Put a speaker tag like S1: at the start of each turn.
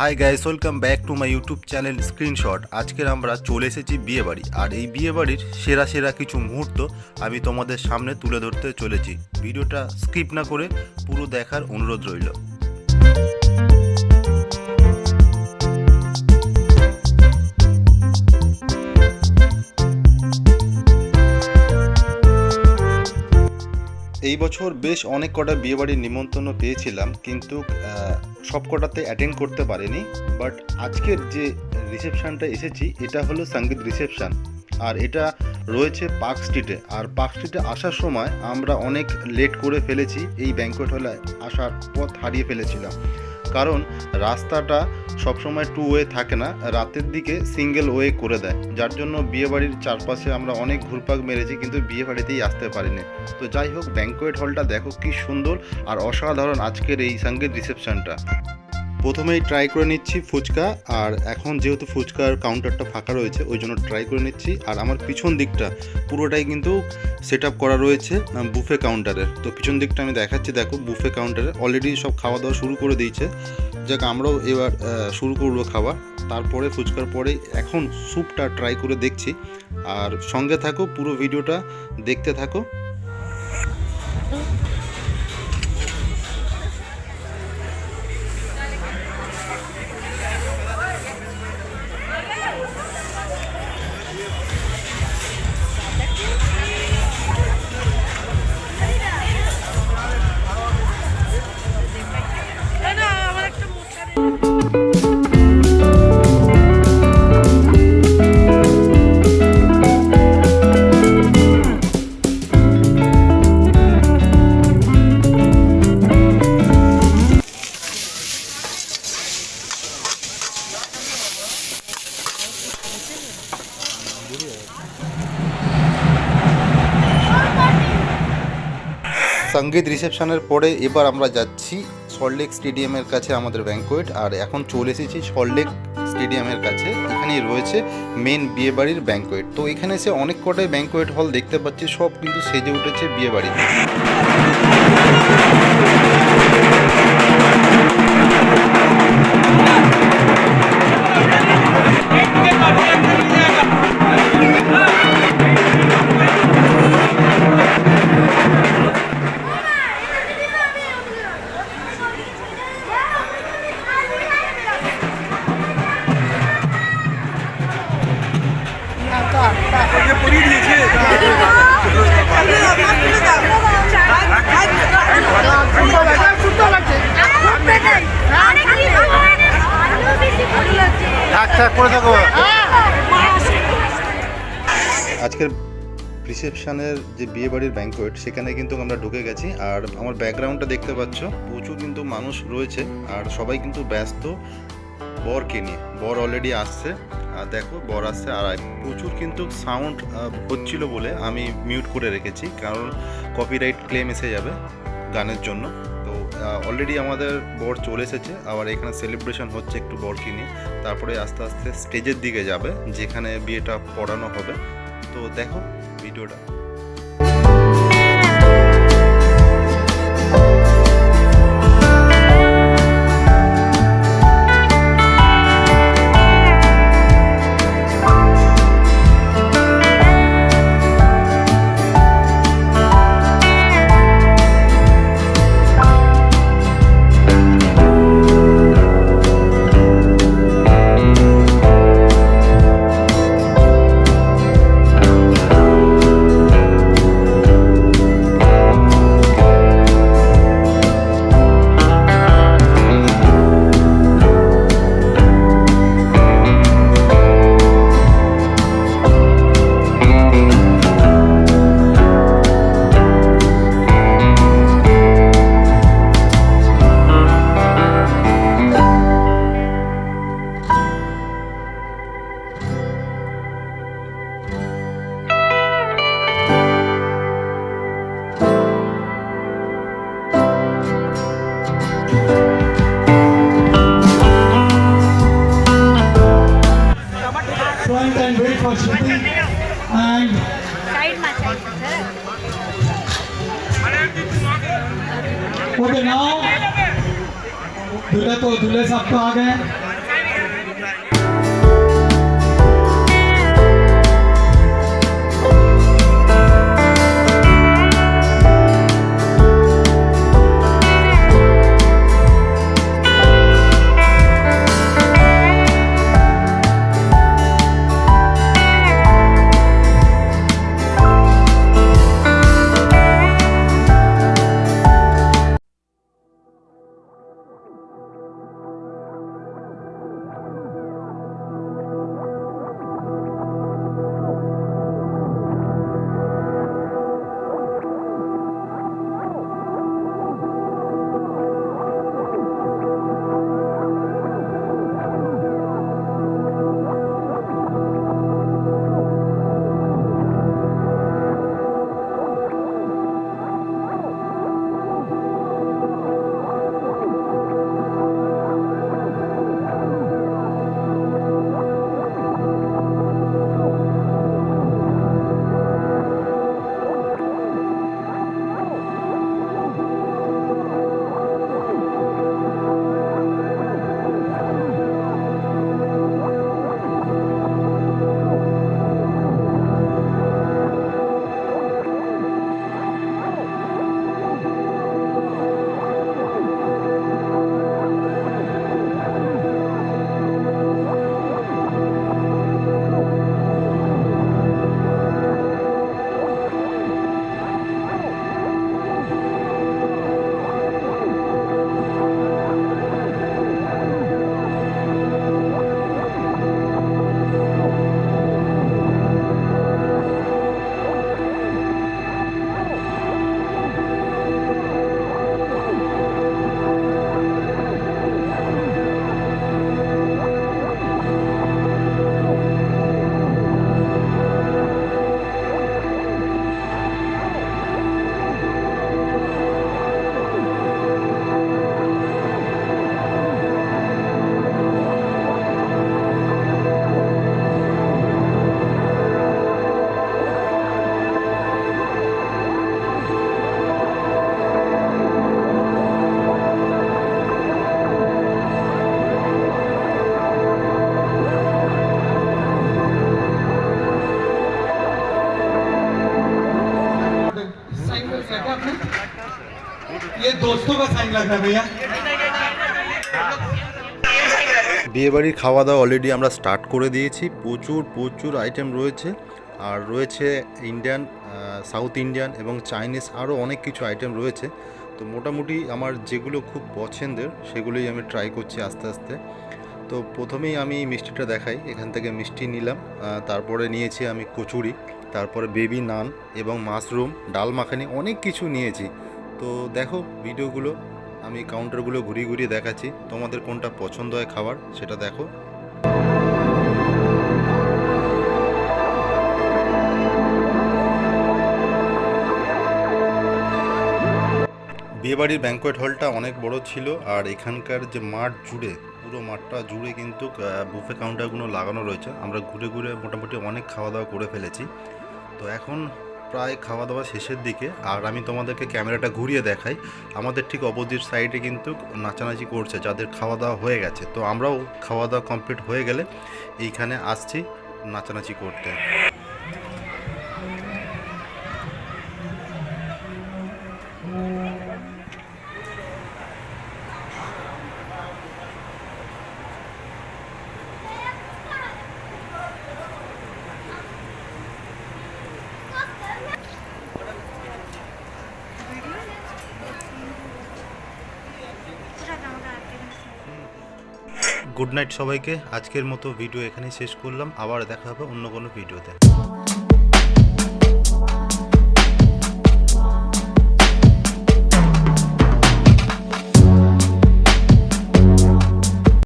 S1: Hi guys welcome back to my YouTube channel screenshot আজকের আমরা চলে এসেছি বিয়েবাড়ি আর এই বিয়েবাড়ির সেরা সেরা কিছু মুহূর্ত আমি তোমাদের সামনে তুলে ধরতে চলেছি। ভিডিওটা স্কিপ না করে পুরো দেখার অনুরোধ রইল। এই বছর বেশ অনেক কটা বিয়েবাড়ির নিমন্ত্রণ পেয়েছিলাম, কিন্তু সব কটাতে অ্যাটেন্ড করতে পারিনি। বাট আজকের যে রিসেপশানটা এসেছি, এটা হলো সংগীত রিসেপশান আর এটা রয়েছে পার্ক স্ট্রিটে আর পার্ক স্ট্রিটে আসার সময় আমরা অনেক লেট করে ফেলেছি। এই ব্যাঙ্কোয়েট হলে আসার পথ হারিয়ে ফেলেছিলাম। কারণ রাস্তাটা সবসময় টু ওয়ে থাকে না, রাতের দিকে সিঙ্গেল ওয়ে করে দেয়। যার জন্য বিয়েবাড়ির চারপাশে আমরা অনেক ঘুরপাক মেরেছি, কিন্তু বিয়ে বাড়িতেই আসতে পারিনি। তো যাই হোক ব্যাঙ্কোয়েট হলটা দেখো কি সুন্দর আর অসাধারণ আজকের এই সঙ্গে রিসেপশনটা প্রথমেই ট্রাই করে নিচ্ছি ফুচকা, আর এখন যেহেতু ফুচকার কাউন্টারটা ফাঁকা রয়েছে, ওই জন্য ট্রাই করে নিচ্ছি। আর আমার পিছন দিকটা, পুরোটাই কিন্তু সেট আপ করা রয়েছে বুফে কাউন্টারের তো পিছন দিকটা আমি দেখাচ্ছি, দেখো বুফে কাউন্টারে অলরেডি সব খাওয়া দাওয়া শুরু করে দিয়েছে। যাক, আমরাও এবার শুরু করব খাওয়া। তারপরে ফুচকার পরে এখন স্যুপটা ট্রাই করে দেখছি। আর সঙ্গে থাকো, পুরো ভিডিওটা দেখতে থাকো। সংগীত রিসেপশনের পরে এবার আমরা যাচ্ছি সল্টলেক স্টেডিয়ামের কাছে আমাদের ব্যাঙ্কোয়েট আর এখন চলে এসেছি সল্টলেক স্টেডিয়ামের কাছে। এখানেই রয়েছে মেন বিয়েবাড়ির ব্যাঙ্কোয়েট তো এখানে এসে অনেক কটাই ব্যাঙ্কোয়েট হল দেখতে পাচ্ছি, সব কিন্তু সেজে উঠেছে বিয়েবাড়িতে। থাকো আজকের রিসেপশনের যে বিয়ে বাড়ির ব্যাঙ্কোয়েট সেখানে কিন্তু আমরা ঢুকে গেছি। আর আমার ব্যাকগ্রাউন্ডটা দেখতে পাচ্ছ, প্রচুর কিন্তু মানুষ রয়েছে। আর সবাই কিন্তু ব্যস্ত বরকে নিয়ে। বর অলরেডি আসছে। আর দেখো, বর আসছে আর প্রচুর কিন্তু সাউন্ড হচ্ছিল বলে আমি মিউট করে রেখেছি। কারণ কপিরাইট ক্লেম এসে যাবে গানের জন্য। অলরেডি আমাদের বর চলে এসেছে। আবার এখানে সেলিব্রেশন হচ্ছে একটু বরকে নিয়ে। তারপরে আস্তে আস্তে স্টেজের দিকে যাবে, যেখানে বিয়েটা পড়ানো হবে। তো দেখো ভিডিওটা
S2: Front and wait for shipping and Okay, now दूल्हे तो दूल्हे साहब तो आ गए
S1: বিয়েবাড়ির খাওয়া দাওয়া অলরেডি আমরা স্টার্ট করে দিয়েছি। প্রচুর প্রচুর আইটেম রয়েছে। আর রয়েছে ইন্ডিয়ান সাউথ ইন্ডিয়ান এবং চাইনিজ আরও অনেক কিছু আইটেম রয়েছে। তো মোটামুটি আমার যেগুলো খুব পছন্দের, সেগুলোই আমি ট্রাই করছি আস্তে আস্তে। তো প্রথমেই আমি মিষ্টিটা দেখাই। এখান থেকে মিষ্টি নিলাম। তারপরে নিয়েছি আমি কচুরি, তারপরে বেবি নান এবং মাশরুম ডাল মাখানি, অনেক কিছু নিয়েছি। তো দেখো ভিডিওগুলো আমি কাউন্টারগুলো ঘুরিয়ে ঘুরিয়ে দেখাচ্ছি। তোমাদের কোনটা পছন্দ হয় খাবার, সেটা দেখো। বিয়েবাড়ির ব্যাঙ্কোয়েট হলটা অনেক বড় ছিল, আর এখানকার যে মাঠ জুড়ে, পুরো মাঠটা জুড়ে কিন্তু বুফে কাউন্টারগুলো লাগানো রয়েছে। আমরা ঘুরে ঘুরে মোটামুটি অনেক খাওয়া দাওয়া করে ফেলেছি। তো এখন প্রায় খাওয়া দাওয়া শেষের দিকে, আর আমি তোমাদেরকে ক্যামেরাটা ঘুরিয়ে দেখাই। আমাদের ঠিক অপোজিট সাইডে কিন্তু নাচানাচি করছে, যাদের খাওয়া দাওয়া হয়ে গেছে। তো আমরাও খাওয়া দাওয়া কমপ্লিট হয়ে গেলে এইখানে আসছি নাচানাচি করতে। গুড নাইট সবাইকে। আজকের মতো ভিডিও এখানেই শেষ করলাম। আবার দেখা হবে অন্য কোনো ভিডিওতে